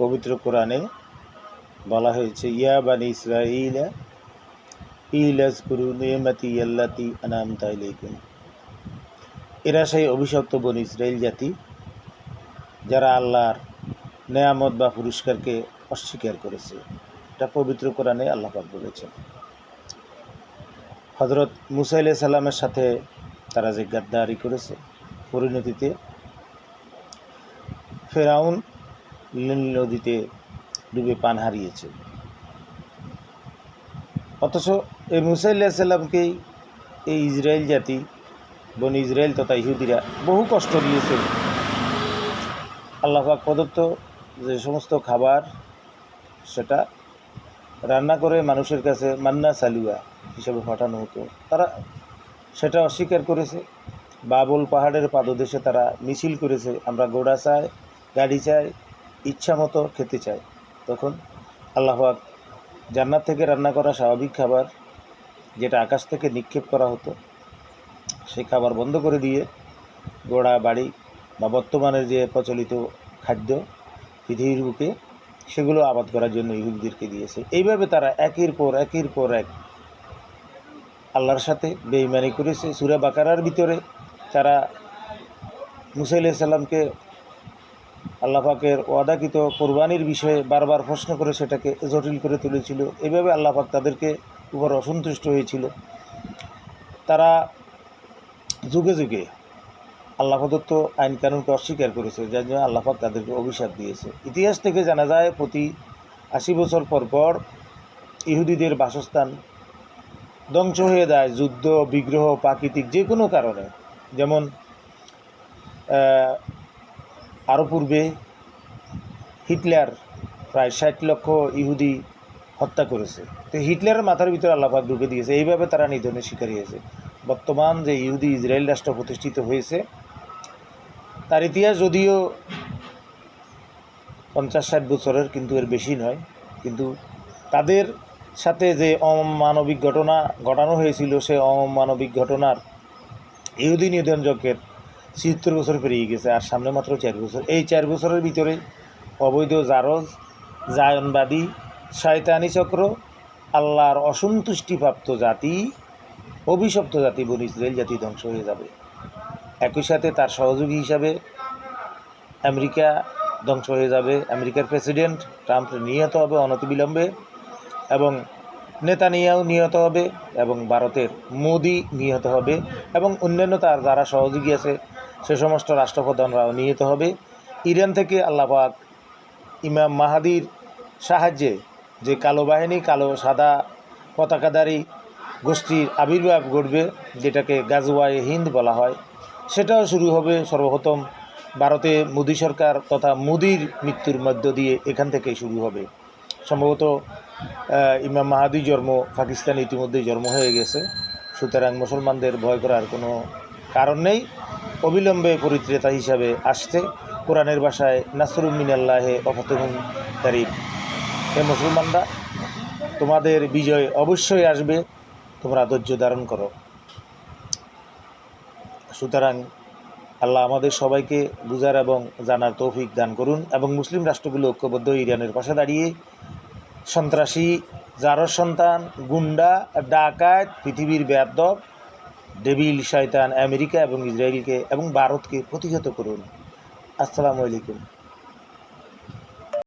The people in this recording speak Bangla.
পবিত্র কোরআনে বলা হয়েছে, ইয়া বানি ইসরাইলা ইলাস গুরু নিয়মাতি আল্লাতি আনামতা ইলাইকুম। এরা সেই অভিশপ্ত বন ইসরায়েল জাতি, যারা আল্লাহর নেয়ামত বা পুরস্কারকে অস্বীকার করেছে। এটা পবিত্র কোরআনে আল্লাহ পাক বলেছেন। হজরত মুসাইল সাল্লামের সাথে তারা যে গাদ্দারি করেছে পরিণতিতে, ফেরাউন নীল নদীতে ডুবে পান হারিয়েছে। অথচ এই মুসাইল্লাহ সাল্লামকেই এই ইসরায়েল জাতি, বন ইসরায়েল তথা ইহুদিরা বহু কষ্ট দিয়েছে। আল্লাহাক প্রদত্ত যে সমস্ত খাবার, সেটা রান্না করে মানুষের কাছে মান্না সালুয়া হিসেবে পাঠানো হতো। তারা সেটা অস্বীকার করেছে। বাবল পাহাড়ের পাদদেশে তারা মিছিল করেছে। আমরা গোড়া চাই, গাড়ি চাই ইচ্ছা মতো খেতে চায়। তখন আল্লাহাক জান্নাত থেকে রান্না করা স্বাভাবিক খাবার যেটা আকাশ থেকে নিক্ষেপ করা হতো, সেই খাবার বন্ধ করে দিয়ে গোড়া, বাড়ি বা বর্তমানের যে প্রচলিত খাদ্য, পৃথিবীর বুকে, সেগুলো আবাদ করার জন্য ইহুদিদেরকে দিয়েছে। এইভাবে তারা একের পর একের পর এক আল্লাহর সাথে বেইমানি করেছে। সুরা বাকারার ভিতরে তারা মুসাইল সাল্লামকে আল্লাহ পাকের ওয়াদাকৃত কোরবানির বিষয়ে বারবার প্রশ্ন করে সেটাকে জটিল করে তুলেছিল। এভাবে আল্লাহ পাক তাদেরকে উপর অসন্তুষ্ট হয়েছিল। তারা যুগে যুগে আল্লাহ প্রদত্ত আইন কানুনকে অস্বীকার করেছে, যার জন্য আল্লাহ পাক তাদেরকে অভিশাপ দিয়েছে। ইতিহাস থেকে জানা যায়, প্রতি আশি বছর পর পর ইহুদিদের বাসস্থান ধ্বংস হয়ে যায়, যুদ্ধ, বিগ্রহ, প্রাকৃতিক যে কোনো কারণে। যেমন আরও পূর্বে হিটলার প্রায় ষাট লক্ষ ইহুদি হত্যা করেছে। তো হিটলারের মাথার ভিতরে আল্লাপাক ঢুকে দিয়েছে। এইভাবে তারা নিধনের শিকার হয়েছে। বর্তমান যে ইহুদি ইসরায়েল রাষ্ট্র প্রতিষ্ঠিত হয়েছে, তার ইতিহাস যদিও পঞ্চাশ ষাট বছরের কিন্তু এর বেশি নয়। কিন্তু তাদের সাথে যে অমানবিক ঘটনা ঘটানো হয়েছিল, সে অমানবিক ঘটনার ইহুদি নিধনযজ্ঞের ছিয়াত্তর বছর পেরিয়ে গেছে, আর সামনে মাত্র চার বছর। এই চার বছরের ভিতরে অবৈধ জারজ, জায়নবাদী, শয়তানি চক্র, আল্লাহর অসন্তুষ্টিপ্রাপ্ত জাতি, অভিশপ্ত জাতি বন ইসরায়েল জাতি ধ্বংস হয়ে যাবে। একই সাথে তার সহযোগী হিসাবে আমেরিকা ধ্বংস হয়ে যাবে। আমেরিকার প্রেসিডেন্ট ট্রাম্প নিহত হবে অনতিবিলম্বে এবং নেতানিয়াও নিহত হবে এবং ভারতের মোদি নিহত হবে এবং অন্যান্য তার যারা সহযোগী আছে সে সমস্ত রাষ্ট্রপ্রধানরাও নিহত হবে। ইরান থেকে আল্লাপাক ইমাম মাহাদির সাহায্যে যে কালো বাহিনী, কালো সাদা পতাকাধারী গোষ্ঠীর আবির্ভাব ঘটবে, যেটাকে গাজওয়াই হিন্দ বলা হয়, সেটাও শুরু হবে সর্বপ্রথম ভারতে মোদী সরকার তথা মোদির মৃত্যুর মধ্য দিয়ে এখান থেকে শুরু হবে। সম্ভবত ইমাম মাহাদি জন্ম পাকিস্তানে ইতিমধ্যেই জন্ম হয়ে গেছে। সুতরাং মুসলমানদের ভয় করার কোনো কারণ নেই। অবিলম্বে পরিত্রেতা হিসাবে আসতে কোরআনের ভাষায় নাসরুমিন আল্লাহে অফতহুম তারিফ। হে মুসলমানরা, তোমাদের বিজয় অবশ্যই আসবে, তোমরা ধৈর্য ধারণ করো। সুতরাং আল্লাহ আমাদের সবাইকে বুঝার এবং জানার তৌফিক দান করুন এবং মুসলিম রাষ্ট্রগুলো ঐক্যবদ্ধ ইরানের পাশে দাঁড়িয়ে সন্ত্রাসী জারর সন্তান, গুন্ডা, ডাকাত, পৃথিবীর ব্যাদব ডেভিল শয়তান আমেরিকা এবং ইসরায়েলকে এবং ভারতকে প্রতিহত করুন। আসসালামু আলাইকুম।